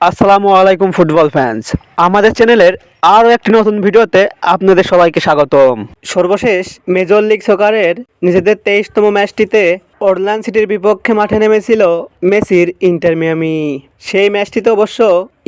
আসসালামু আলাইকুম football fans আমাদের চ্যানেলের আরও একটি নতুন ভিডিওতে আপনাদের সবাইকে স্বাগতম। সর্বশেষ মেজর লিগ সকারের নিজেদের তেইশতম ম্যাচটিতে অরলান সিটির বিপক্ষে মাঠে নেমেছিল মেসির ইন্টার মিয়ামি। সেই ম্যাচটিতে অবশ্য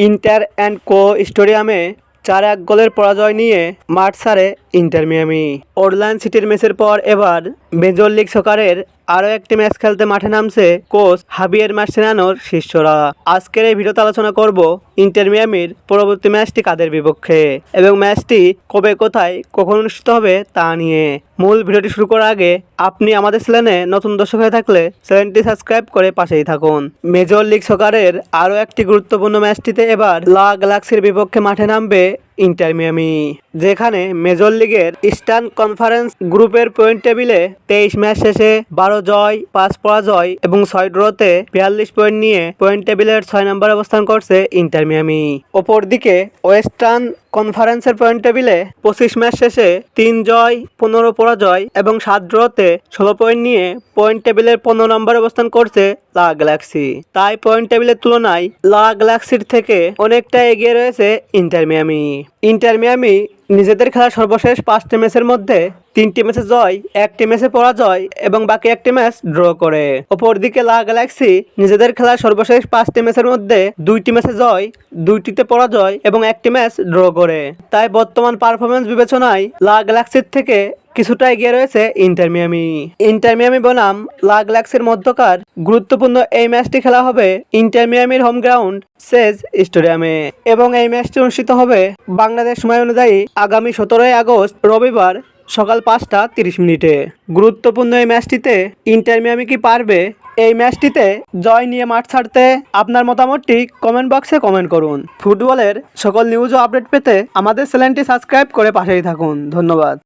ইন্টার অ্যান্ড কো স্টেডিয়ামে চার এক গোলের পরাজয় নিয়ে মাঠ ছাড়ে ইন্টার মিয়ামি। অরলান সিটির ম্যাচের পর এবার মেজর লিগ সকারের আরও একটি ম্যাচ খেলতে মাঠে নামছে কোচ হাবিয়ের মার্সেনানোর শিষ্যরা। আজকের এই ভিডিওতে আলোচনা করব ইন্টার মিয়ামির পরবর্তী ম্যাচটি কাদের বিপক্ষে এবং ম্যাচটি কবে কোথায়, কখন অনুষ্ঠিত হবে তা নিয়ে। মূল ভিডিওটি শুরু করার আগে আপনি আমাদের চ্যানেলে নতুন দর্শক হয়ে থাকলে চ্যানেলটি সাবস্ক্রাইব করে পাশেই থাকুন। মেজর লিগ সকারের আরও একটি গুরুত্বপূর্ণ ম্যাচটিতে এবার লা গ্যালাক্সির বিপক্ষে মাঠে নামবে ইন্টার মিয়ামি, যেখানে মেজর লীগের ইস্টার্ন কনফারেন্স গ্রুপের পয়েন্ট টেবিলে তেইশ ম্যাচ শেষে বারো জয়, পাঁচ পরাজয় এবং ছয় ড্রতে বিয়াল্লিশ পয়েন্ট নিয়ে পয়েন্ট টেবিলের ছয় নম্বর অবস্থান করছে ইন্টার মিয়ামি। অপরদিকে ওয়েস্টার্ন কনফারেন্সের পয়েন্ট টেবিলে পঁচিশ ম্যাচ শেষে তিন জয়, পনেরো পরাজয় এবং সাত ড্রতে ষোলো পয়েন্ট নিয়ে পয়েন্ট টেবিলের পনেরো নম্বর অবস্থান করছে লা গ্যালাক্সি। তাই পয়েন্ট টেবিলের তুলনায় লা গ্যালাক্সির থেকে অনেকটা এগিয়ে রয়েছে ইন্টার মিয়ামি। ইন্টার মিয়ামি নিজেদের খেলা সর্বশেষ পাঁচটি ম্যাচের মধ্যে তিনটি ম্যাচে জয়, একটি ম্যাচে পরাজয় এবং বাকি একটি ম্যাচ ড্র করে। অপরদিকে লা গ্যালাক্সি নিজেদের খেলা সর্বশেষ পাঁচটি ম্যাচের মধ্যে দুইটি ম্যাচে জয়, দুইটিতে পরাজয় এবং একটি ম্যাচ ড্র করে। তাই বর্তমান পারফরমেন্স বিবেচনায় লা গ্যালাক্সির থেকে কিছুটা এগিয়ে রয়েছে ইন্টার মিয়ামি। ইন্টার মিয়ামি বনাম লা গ্যালাক্সির মধ্যকার গুরুত্বপূর্ণ এই ম্যাচটি খেলা হবে ইন্টার মিয়ামির হোম গ্রাউন্ড সেজ স্টেডিয়ামে এবং এই ম্যাচটি অনুষ্ঠিত হবে বাংলাদেশ সময় অনুযায়ী আগামী সতেরোই আগস্ট, রবিবার সকাল পাঁচটা তিরিশ মিনিটে। গুরুত্বপূর্ণ এই ম্যাচটিতে ইন্টার মিয়ামি কি পারবে? এই ম্যাচটিতে জয় নিয়ে মাঠ ছাড়তে আপনার মতামতটি কমেন্ট বক্সে কমেন্ট করুন। ফুটবলের সকল নিউজ ও আপডেট পেতে আমাদের চ্যানেলটি সাবস্ক্রাইব করে পাশেই থাকুন। ধন্যবাদ।